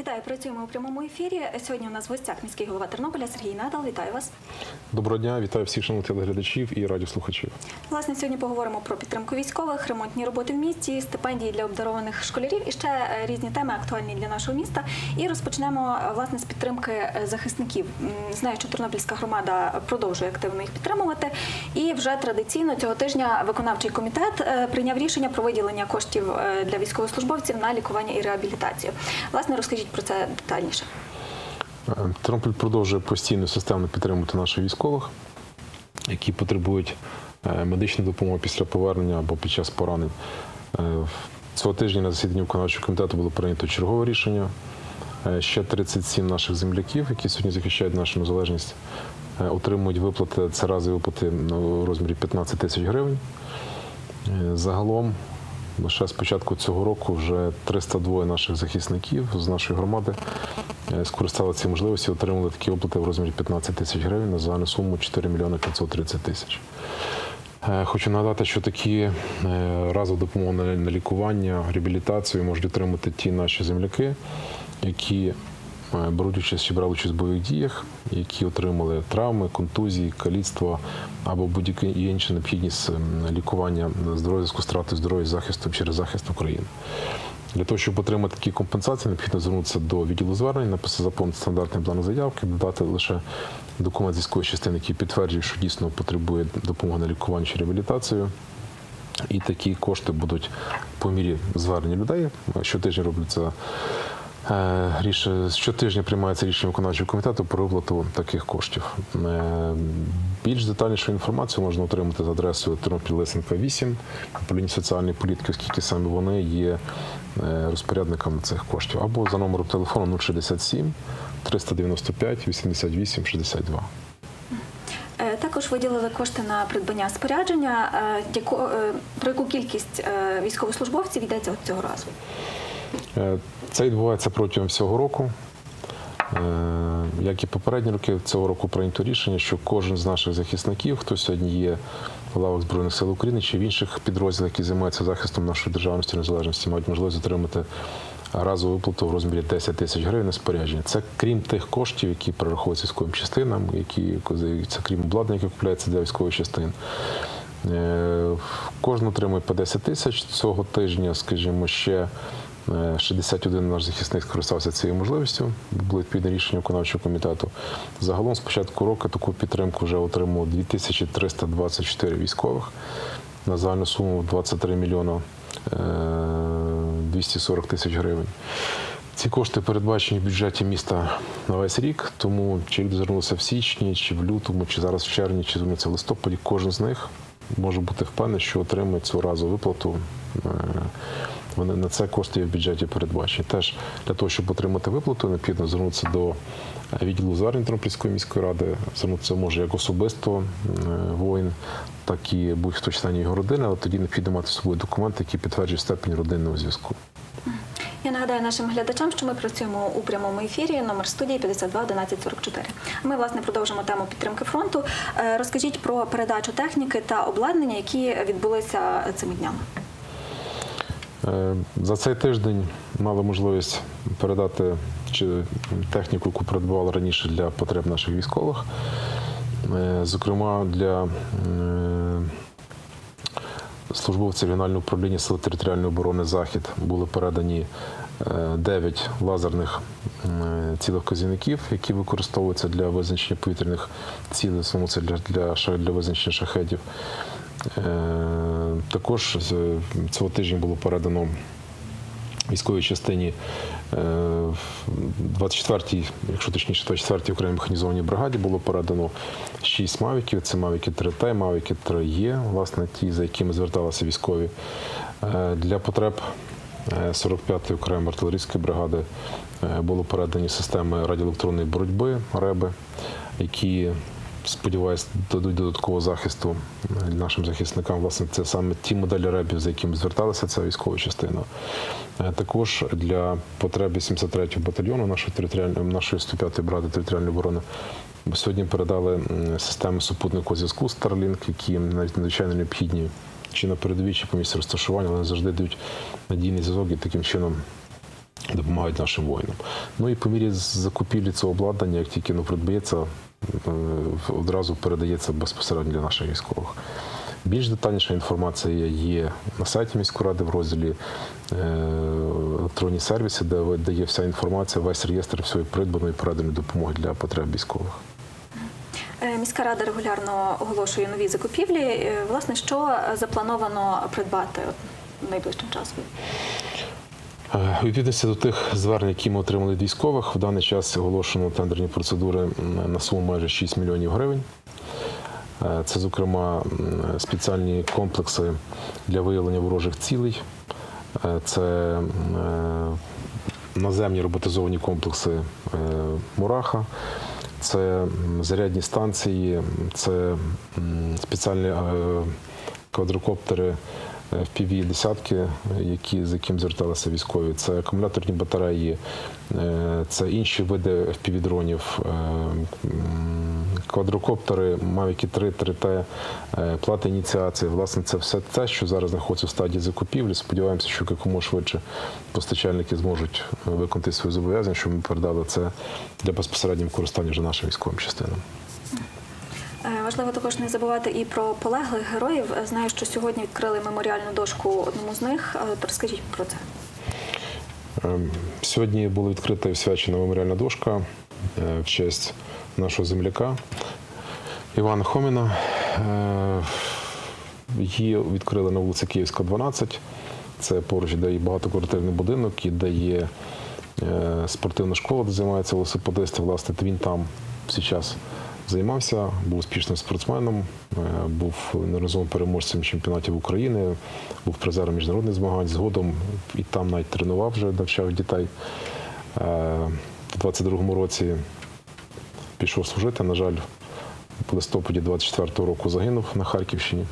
Вітаю, працюємо у прямому ефірі. Сьогодні у нас в гостях міський голова Тернополя Сергій Надал. Вітаю вас. Доброго дня, вітаю всіх шановних телеглядачів і радіослухачів. Власне, сьогодні поговоримо про підтримку військових, ремонтні роботи в місті, стипендії для обдарованих школярів і ще е, різні теми актуальні для нашого міста. І розпочнемо е, власне з підтримки е, захисників. Знаю, що Тернопільська громада продовжує активно їх підтримувати. І вже традиційно цього тижня виконавчий комітет прийняв рішення про виділення коштів для військовослужбовців на лікування і реабілітацію. Власне, розкажіть про це детальніше. Е, Тернопіль продовжує постійно системно підтримувати наших військових, які потребують е, медичної допомоги після повернення або під час поранень. Е, Цього тижня на засіданні виконавчого комітету було прийнято чергове рішення. Ще 37 наших земляків, які сьогодні захищають нашу незалежність, отримують виплати. Це разові виплати ну, у розмірі 15 тисяч гривень. Загалом, лише з початку цього року вже 302 наших захисників з нашої громади е, скористали ці можливості, отримали такі оплати в розмірі 15 тисяч гривень на загальну суму 4 мільйони 530 тисяч. Е, Хочу нагадати, що такі е, разові допомоги на лікування, реабілітацію можуть отримати ті наші земляки, які беруть участь чи брали участь в бойових діях, які отримали травми, контузії, каліцтво або будь-які інші необхідність лікування здоров'я з втратою здоров'я захисту через захист України. Для того, щоб отримати такі компенсації, необхідно звернутися до відділу звернень, написати заповнити стандартний план заявки, додати лише документ військової частини, який підтверджує, що дійсно потребує допомоги на лікування чи реабілітацію. І такі кошти будуть по мірі звернення людей. Щотижня робляться е, рішення, щотижня приймається рішення виконавчого комітету про виплату таких коштів. Е, Більш детальнішу інформацію можна отримати за адресою Тернопіль Лисенка 8, управління соціальної політики, оскільки саме вони є е, розпорядниками цих коштів, або за номером телефону 067 395 88 62. Е, Також виділили кошти на придбання спорядження. Е, е, Про яку кількість е, військовослужбовців йдеться цього разу? Е, Це відбувається протягом всього року. Е, Як і попередні роки, цього року прийнято рішення, що кожен з наших захисників, хто сьогодні є в лавах Збройних сил України чи в інших підрозділах, які займаються захистом нашої державності незалежності, мають можливість отримати разову виплату в розмірі 10 тисяч гривень на спорядження. Це крім тих коштів, які перераховуються військовим частинам, які це крім обладнання, яке купляється для військових частин. Е, Кожен отримує по 10 тисяч цього тижня, скажімо, ще 61 наш захисник скористався цією можливістю. Було відповідне рішення виконавчого комітету. Загалом з початку року таку підтримку вже отримало 2324 військових на загальну суму 23 мільйона е, 240 тисяч гривень. Ці кошти передбачені в бюджеті міста на весь рік, тому чи люди звернулися в січні, чи в лютому, чи зараз в червні, чи звернуться в листопаді, кожен з них може бути впевнений, що отримає цю разову виплату. Е, Вони на це кошти є в бюджеті передбачені. Теж для того, щоб отримати виплату, необхідно звернутися до відділу звернень Тернопільської міської ради. Звернутися може як особисто е, воїн, так і будь-хто членів його родини, але тоді необхідно мати з собою документи, які підтверджують степень родинного зв'язку. Я нагадаю нашим глядачам, що ми працюємо у прямому ефірі. Номер студії 52 11 44. Ми власне продовжимо тему підтримки фронту. Е, Розкажіть про передачу техніки та обладнання, які відбулися цими днями. Е, За цей тиждень мали можливість передати техніку, яку придбували раніше для потреб наших військових. Е, Зокрема, для е, службовців регіонального управління Сил територіальної оборони Захід були передані 9 лазерних е, які використовуються для визначення повітряних цілей, це для, для, для визначення шахедів. Е, Також цього тижня було передано військовій частині е, в 24-й, якщо точніше, 24-й окремій механізованій бригаді було передано 6 мавіків. Це мавіки 3Т, мавіки 3Е, власне, ті, за якими зверталися військові. Е, Для потреб е, 45-ї окремої артилерійської бригади е, було передані системи радіоелектронної боротьби РЕБи, які Сподіваюсь, дадуть додаткового захисту е, нашим захисникам. Власне, це саме ті моделі ребів, за якими зверталася ця військова частина. Е, Також для потреб 73-го батальйону нашої територіальної нашої 105-ї бригади територіальної оборони сьогодні передали системи супутникового зв'язку Starlink, які навіть надзвичайно необхідні чи на передовій, чи по місці розташування, але завжди дають надійний зв'язок і таким чином допомагають нашим воїнам. Ну і по мірі закупівлі цього обладнання, як тільки воно придбається, одразу передається безпосередньо для наших військових. Більш детальніша інформація є на сайті міської ради в розділі е, електронні сервіси, де, де є вся інформація, весь реєстр всієї придбаної переданої допомоги для потреб військових. Е, Міська рада регулярно оголошує нові закупівлі. Е, Власне, що е, заплановано придбати найближчим часом? Е, відповідності до тих звернень, які ми отримали від військових, в даний час оголошено тендерні процедури на суму майже 6 мільйонів гривень. Е, Це, зокрема, спеціальні комплекси для виявлення ворожих цілей. Е, Це наземні роботизовані комплекси Мураха, це зарядні станції, це спеціальні квадрокоптери fpv десятки, які, з яким зверталися військові. Це акумуляторні батареї, е, це інші види FPV-дронів, е, квадрокоптери, Mavic 3, 3T, е, плати ініціації. Власне, це все те, що зараз знаходиться в стадії закупівлі. Сподіваємося, що якомога швидше постачальники зможуть виконати свої зобов'язання, щоб ми передали це для безпосереднього використання вже нашим військовим частинам. Важливо також не забувати і про полеглих героїв. Знаю, що сьогодні відкрили меморіальну дошку одному з них. Е, Розкажіть про це. Ем, Сьогодні була відкрита і всвячена меморіальна дошка е, в честь нашого земляка Івана Хоміна. Е, Її відкрили на вулиці Київська, 12. Це поруч, де є багатоквартирний будинок і де є спортивна школа, де займаються велосипедисти. Власне, він там всі час займався, був успішним спортсменом, е, був неразовим переможцем чемпіонатів України, був призером міжнародних змагань. Згодом і там навіть тренував вже, навчав дітей. Е, У 22-му році пішов служити. На жаль, в листопаді 24-го року загинув на Харківщині.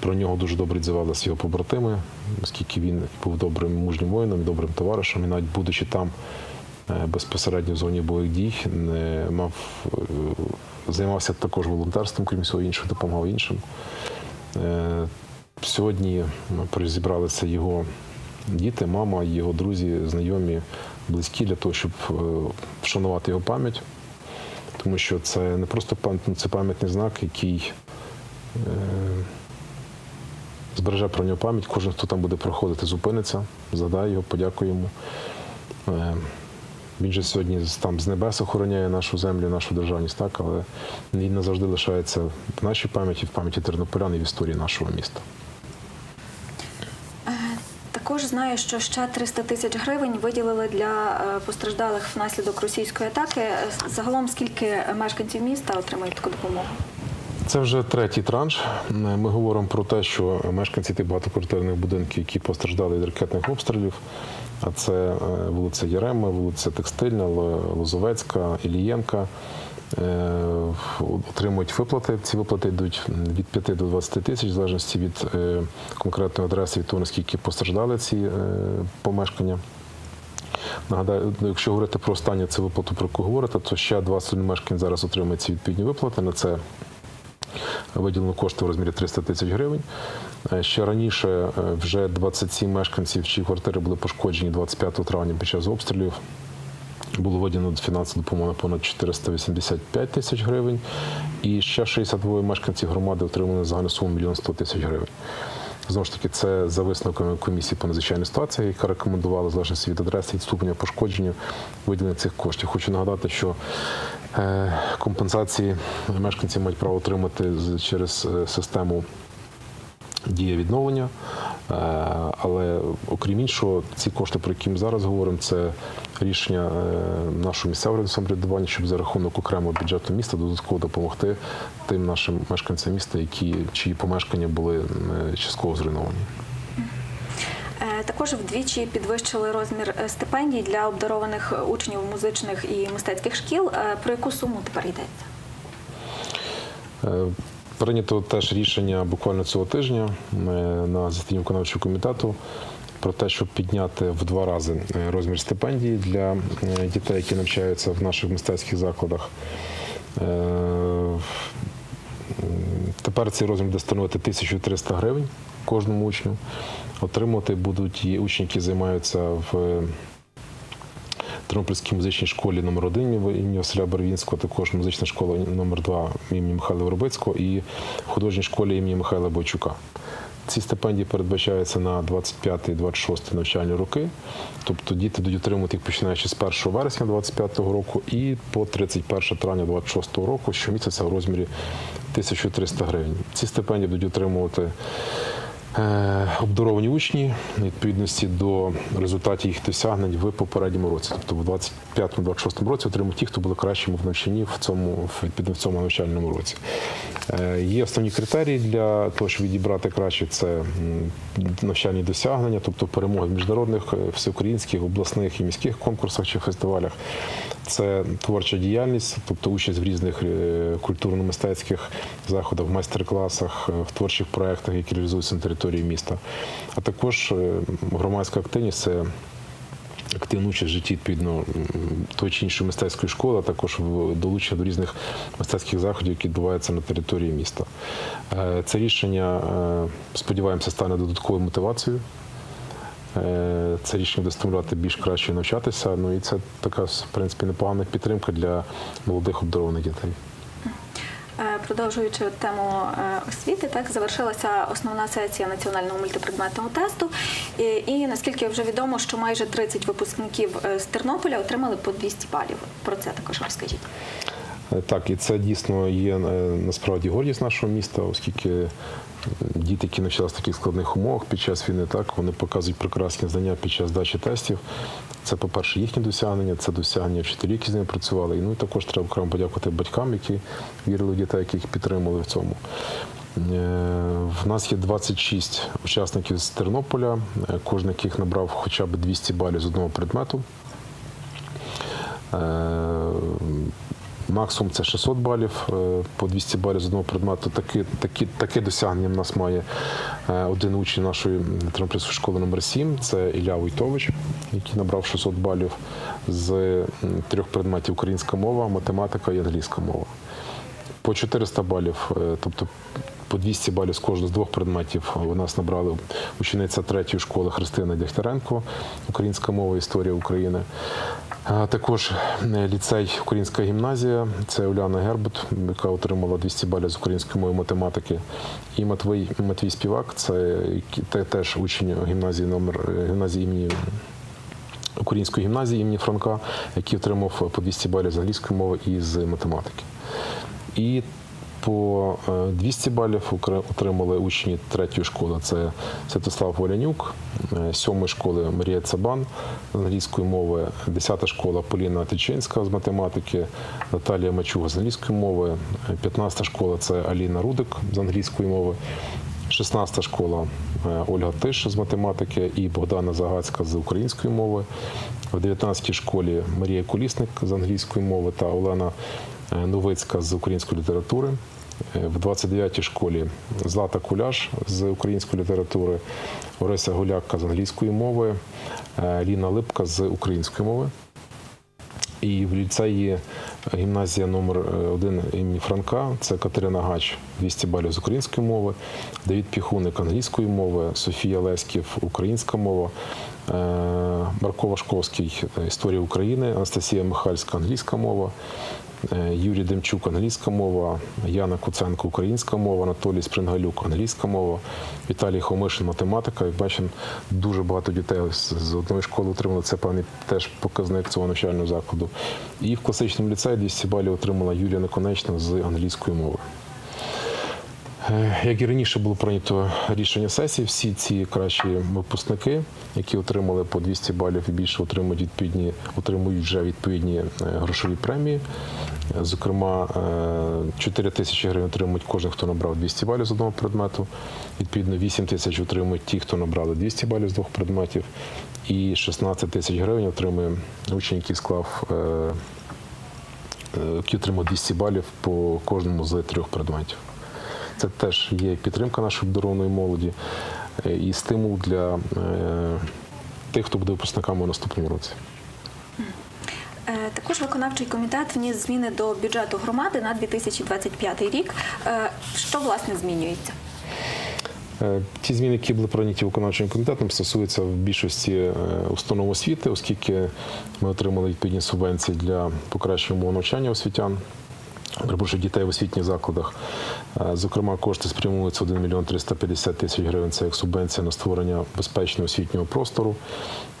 Про нього дуже добре відзивалися його побратими, оскільки він був добрим мужнім воїном, добрим товаришем. І навіть будучи там безпосередньо в зоні бойових дій, не мав, е, займався також волонтерством, крім всього іншого, допомагав іншим. Е, Сьогодні зібралися його діти, мама, його друзі, знайомі, близькі для того, щоб е, вшанувати його пам'ять. Тому що це не просто пам'ятник, це пам'ятний знак, який е, збереже про нього пам'ять. Кожен, хто там буде проходити, зупиниться, згадає його, подякує йому. Е, Він же сьогодні там з небес охороняє нашу землю, нашу державність, так, але він назавжди лишається в нашій пам'яті, в пам'яті тернополян і в історії нашого міста. Також знаю, що ще 300 тисяч гривень виділили для е, постраждалих внаслідок російської атаки. Е, Загалом скільки мешканців міста отримають таку допомогу? Це вже третій транш. Ми говоримо про те, що мешканці тих багатоквартирних будинків, які постраждали від ракетних обстрілів, а це е, вулиця Єрема, вулиця Текстильна, Лозовецька, Ілієнка, е, отримують виплати. Ці виплати йдуть від 5 до 20 тисяч, в залежності від е, конкретної адреси, від того, наскільки постраждали ці е, помешкання. Нагадаю, ну, якщо говорити про останнє це виплату, про яку говорите, то ще 20 мешканців зараз отримують ці відповідні виплати. На це виділено кошти в розмірі 300 тисяч гривень. Е, Ще раніше е, вже 27 мешканців, чиї квартири були пошкоджені 25 травня під час обстрілів. Було виділено фінансова допомога на понад 485 тисяч гривень. І ще 62 мешканців громади отримали загальну суму 1 100 тисяч гривень. Знову ж таки, це за висновками комісії по надзвичайній ситуації, яка рекомендувала залежності від адреси і ступеня пошкодження виділення цих коштів. Хочу нагадати, що компенсації мешканці мають право отримати через е, систему дія відновлення. Е, Але окрім іншого, ці кошти, про які ми зараз говоримо, це рішення е, нашого місцевого самоврядування, щоб за рахунок окремого бюджету міста додатково допомогти тим нашим мешканцям міста, які чиї помешкання були е, частково зруйновані. Е, Також вдвічі підвищили розмір е, стипендій для обдарованих учнів музичних і мистецьких шкіл. Е, Про яку суму тепер йдеться? Е, Прийнято теж рішення буквально цього тижня е, на засіданні виконавчого комітету про те, щоб підняти в два рази е, розмір стипендії для е, дітей, які навчаються в наших мистецьких закладах. Е, Тепер цей розмір буде становити 1300 гривень кожному учню. Отримувати будуть і учні, які займаються в Тернопільській музичній школі номер 1 імені Василя Барвінського, також музична школа номер 2 імені Михайла Воробицького і художній школі імені Михайла Бойчука. Ці стипендії передбачаються на 25-26 навчальні роки. Тобто діти будуть отримувати їх починаючи з 1 вересня 2025 року і по 31 травня 2026 року щомісяця в розмірі 1300 гривень. Ці стипендії будуть отримувати обдаровані учні відповідності до результатів їх досягнень в попередньому році. Тобто в 25-26 році отримують ті, хто були кращими в навчанні в цьому в цьому навчальному році. Е, Є основні критерії для того, щоб відібрати краще це навчальні досягнення, тобто перемоги в міжнародних, е, всеукраїнських, обласних і міських конкурсах чи фестивалях. Це творча діяльність, тобто участь в різних е, культурно-мистецьких заходах, майстер-класах, е, в творчих проєктах, які реалізуються на території міста. А також е, громадська активність це активну участь в житті відповідно тої чи іншої мистецької школи, а також долучення до різних мистецьких заходів, які відбуваються на території міста. Це рішення, сподіваємося, стане додатковою мотивацією. Е, Це рішення буде стимулювати більш краще навчатися. Ну і це така, в принципі, непогана підтримка для молодих обдарованих дітей. Е, Продовжуючи тему е, освіти, так завершилася основна сесія національного мультипредметного тесту. І, і наскільки вже відомо, що майже 30 випускників з Тернополя отримали по 200 балів. Про це також розкажіть. Так, і це дійсно є насправді гордість нашого міста, оскільки діти, які навчалися в таких складних умовах під час війни, так вони показують прекрасні знання під час здачі тестів. Це, по-перше, їхні досягнення, це досягнення вчителів, які з ними працювали. І, Ну і також треба окремо подякувати батькам, які вірили в дітей, які їх підтримували в цьому. Е, В нас є 26 учасників з Тернополя, е, кожен яких набрав хоча б 200 балів з одного предмету. Максимум це 600 балів е, по 200 балів з одного предмету. Таке, такі, таке досягнення в нас має е, один учень нашої Тернопільської школи номер 7 Це Ілля Войтович, який набрав 600 балів з трьох предметів українська мова, математика і англійська мова. По 400 балів, е, тобто по 200 балів з кожного з двох предметів у нас набрали учениця третьої школи Христина Дягтяренко, українська мова, історія України. Також е, ліцей Українська гімназія, це Уляна Гербут, яка отримала 200 балів з української мови математики. І Матвій, Матвій Співак, це теж учень гімназії номер е, гімназії імені Української гімназії імені Франка, який отримав по 200 балів з англійської мови і з математики. І по е, 200 балів отримали учні третьої школи. Це Святослав Волянюк, е, сьомої школи Марія Цабан з англійської мови, 10 школа Поліна Тичинська з математики, Наталія Мачуга з англійської мови, 15 школа це Аліна Рудик з англійської мови. 16 школа е, Ольга Тиш з математики і Богдана Загацька з української мови. В 19 школі Марія Колісник з англійської мови та Олена е, Новицька з української літератури. Е, В 29-й школі Злата Куляш з української літератури, Орися Гулякка з англійської мови, е, Ліна Липка з української мови. І в ліцеї гімназія номер 1 імені Франка це Катерина Гач, 200 балів з української мови, Давід Піхуник англійської мови, Софія Леськів українська мова, е, Марко Вашковський е, історія України, Анастасія Михальська англійська мова, е, Юрій Демчук англійська мова, Яна Куценко українська мова, Анатолій Спрингалюк англійська мова, Віталій Хомишин математика. Як бачимо, дуже багато дітей з з одної школи отримали. Це певний теж показник цього навчального закладу. І в класичному ліцеї 200 балів отримала Юлія Неконечна з англійської мови. Е, Як і раніше було прийнято рішення сесії, всі ці кращі випускники, які отримали по 200 балів і більше, отримують відповідні, отримують вже відповідні е, грошові премії. Е, Зокрема, е, 4 тисячі гривень отримують кожен, хто набрав 200 балів з одного предмету. Відповідно, 8 тисяч отримують ті, хто набрали 200 балів з двох предметів. І 16 тисяч гривень отримує учень, який склав, е, е, який отримав 200 балів по кожному з трьох предметів. Це теж є підтримка нашої обдарованої молоді е, і стимул для е, тих, хто буде випускниками у наступному році. Е, Також виконавчий комітет вніс зміни до бюджету громади на 2025 рік. Що власне змінюється? Ті зміни, які були прийняті виконавчим комітетом, стосуються в більшості установ освіти, оскільки ми отримали відповідні субвенції для покращення умов навчання освітян. Припрошую дітей в освітніх закладах. Зокрема, кошти спрямуються 1 мільйон 350 тисяч гривень. Це як субвенція на створення безпечного освітнього простору.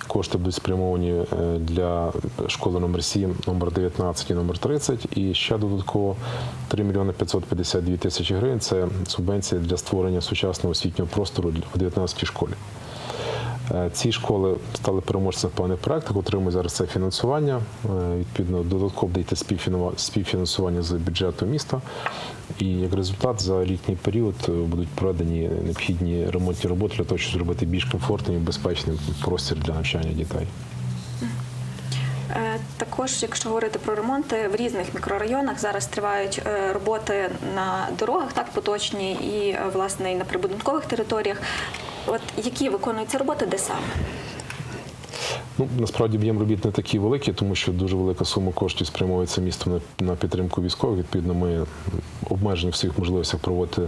Кошти будуть спрямовані е, для школи номер 7, номер 19 і номер 30. І ще додатково 3 мільйони 552 тисячі гривень. Це субвенція для створення сучасного освітнього простору в 19 школі. Е, Ці школи стали переможцями в певних проєктах, отримують зараз це фінансування. Е, Відповідно, додатково співфінува- співфінансування з бюджету міста. І як результат за літній період е, будуть проведені необхідні ремонтні роботи для того, щоб зробити більш комфортним і безпечним простір для навчання дітей. Також, якщо говорити про ремонти, в різних мікрорайонах зараз тривають роботи на дорогах, так поточні, і власне і на прибудинкових територіях. От які виконуються роботи, де саме? Ну, насправді об'єм робіт не такий великий, тому що дуже велика сума коштів спрямовується містом на, на підтримку військових. Відповідно, ми обмежені в своїх можливостях проводити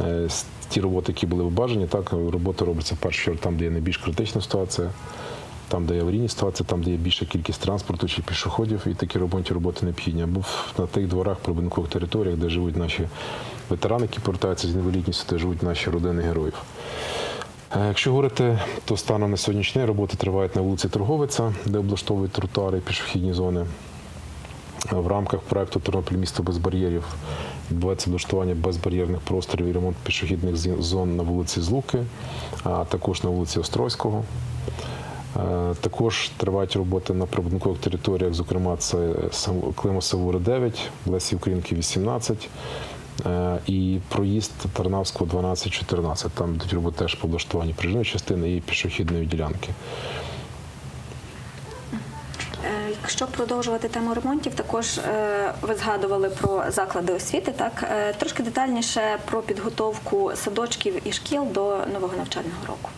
е, ті роботи, які були бажані. Так, робота робиться в першу чергу там, де є найбільш критична ситуація, там, де є аварійні ситуації, там, де є більша кількість транспорту чи пішоходів, і такі ремонтні роботи необхідні. Або на тих дворах, прибудинкових територіях, де живуть наші ветерани, які повертаються з інвалідністю, де живуть наші родини героїв. Е, Якщо говорити, то станом на сьогоднішній день роботи тривають на вулиці Торговиця, де облаштовують тротуари і пішохідні зони. В рамках проекту Тернопіль місто без бар'єрів відбувається облаштування безбар'єрних просторів і ремонт пішохідних зон на вулиці Злуки, а також на вулиці Острозького. Е, Також тривають роботи на прибудинкових територіях, зокрема, це Сав- Клима Савури 9, Лесі Українки 18 е, і проїзд Тарнавського 12-14. Там до роботи теж облаштовані проїжджої частини і пішохідної ділянки. Е, Якщо продовжувати тему ремонтів, також е, ви згадували про заклади освіти. Так Е, трошки детальніше про підготовку садочків і шкіл до нового навчального року.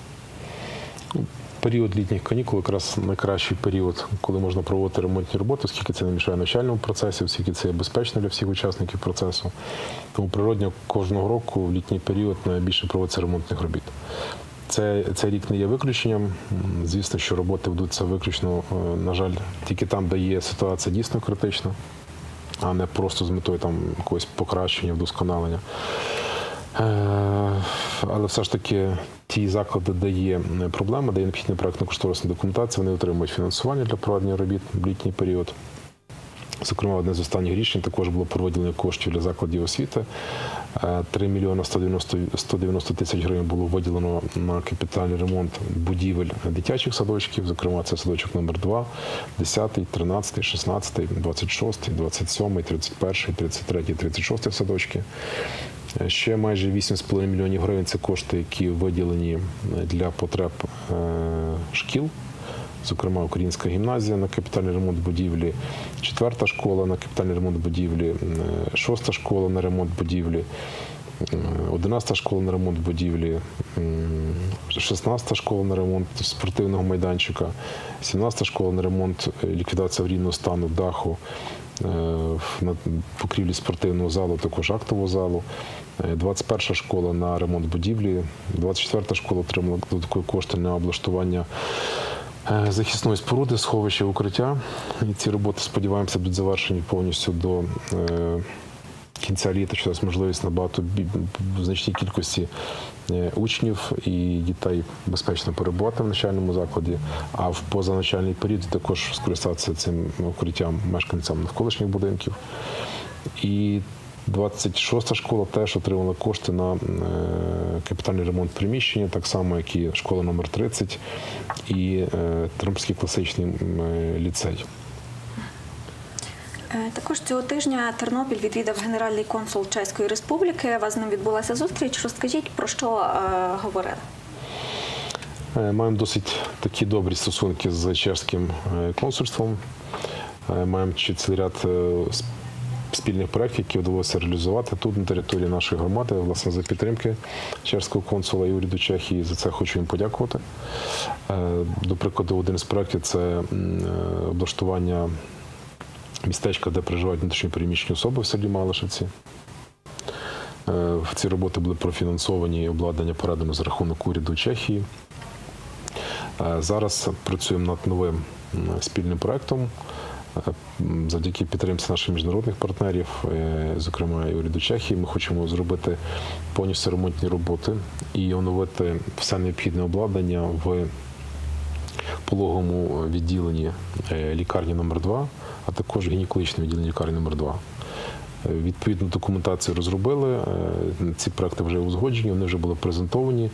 Період літніх канікул якраз найкращий період, коли можна проводити ремонтні роботи, оскільки це не мішає навчальному процесі, оскільки це є безпечно для всіх учасників процесу. Тому природньо кожного року в літній період найбільше проводиться ремонтних робіт. Це, цей рік не є виключенням. Звісно, що роботи ведуться виключно, е, на жаль, тільки там, де є ситуація дійсно критична, а не просто з метою там якогось покращення, вдосконалення. Е, Але все ж таки ті заклади, де є проблема, де є необхідна проектно-кошторисна документація, вони отримують фінансування для проведення робіт в літній період. Зокрема, одне з останніх рішень також було про виділення коштів для закладів освіти. Е, 3 мільйони 190, 190 тисяч гривень було виділено на капітальний ремонт будівель дитячих садочків. Зокрема, це садочок номер 2, 10, 13, 16, 26, 27, 31, 33, 36 садочки. Е, Ще майже 8,5 мільйонів гривень це кошти, які виділені е, для потреб е, шкіл. Зокрема, українська гімназія на капітальний ремонт будівлі, четверта школа на капітальний ремонт будівлі, шоста школа на ремонт будівлі, одинадцята школа на ремонт будівлі, шістнадцята школа на ремонт спортивного майданчика, сімнадцята школа на ремонт ліквідація аварійного стану даху на покрівлі спортивного залу, також актового залу. Е, 21 школа на ремонт будівлі, 24 та школа отримала додаткові кошти на облаштування е, захисної споруди, сховища укриття. І ці роботи, сподіваємося, будуть завершені повністю до е, кінця літа, що дасть можливість набагато в значній кількості е, учнів і дітей безпечно перебувати в навчальному закладі, а в позаначальний період також скористатися цим укриттям мешканцям навколишніх будинків. І 26-та школа теж отримала кошти на е, капітальний ремонт приміщення, так само, як і школа номер 30 і е, Тернопільський класичний е, ліцей. Е, Також цього тижня Тернопіль відвідав генеральний консул Чеської Республіки. У вас з ним відбулася зустріч. Розкажіть про що е, говорили? Е, Маємо досить такі добрі стосунки з чешським е, консульством. Маємо цілий ряд спільних проєктів, які вдалося реалізувати тут на території нашої громади, власне, за підтримки чешського консула і уряду Чехії. За це хочу їм подякувати. До прикладу, один з проєктів це облаштування містечка, де проживають внутрішньо переміщені особи в селі Малишевці. В ці роботи були профінансовані і обладнання передано за рахунок уряду Чехії. Е, Зараз працюємо над новим спільним проектом. Е, Завдяки підтримці наших міжнародних партнерів, е, зокрема і уряду Чехії, ми хочемо зробити повністю ремонтні роботи і оновити все необхідне обладнання в пологовому відділенні е, лікарні номер 2 а також гінекологічне відділення лікарні номер 2 Е, Відповідну документацію розробили. е, Ці проекти вже узгоджені, вони вже були презентовані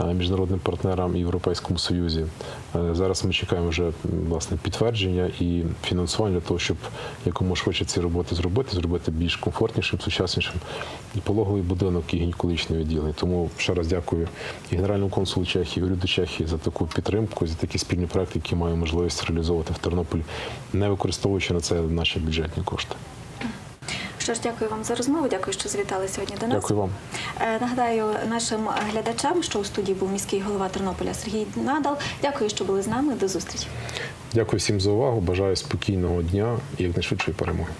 е, міжнародним партнерам і Європейському Союзі. Е, Зараз ми чекаємо вже власне підтвердження і фінансування для того, щоб якомога швидше ці роботи зробити, зробити більш комфортнішим, сучаснішим і пологовий будинок, і гінекологічне відділення. Тому ще раз дякую і генеральному консулу Чехії, і уряду Чехії за таку підтримку, за такі спільні проекти, які маємо можливість реалізовувати в Тернополі, не використовуючи на це наші бюджетні кошти. Що ж, дякую вам за розмову. Дякую, що завітали сьогодні до нас. Дякую вам. Е, Нагадаю нашим глядачам, що у студії був міський голова Тернополя Сергій Надал. Дякую, що були з нами. До зустрічі. Дякую всім за увагу. Бажаю спокійного дня і якнайшвидшої перемоги.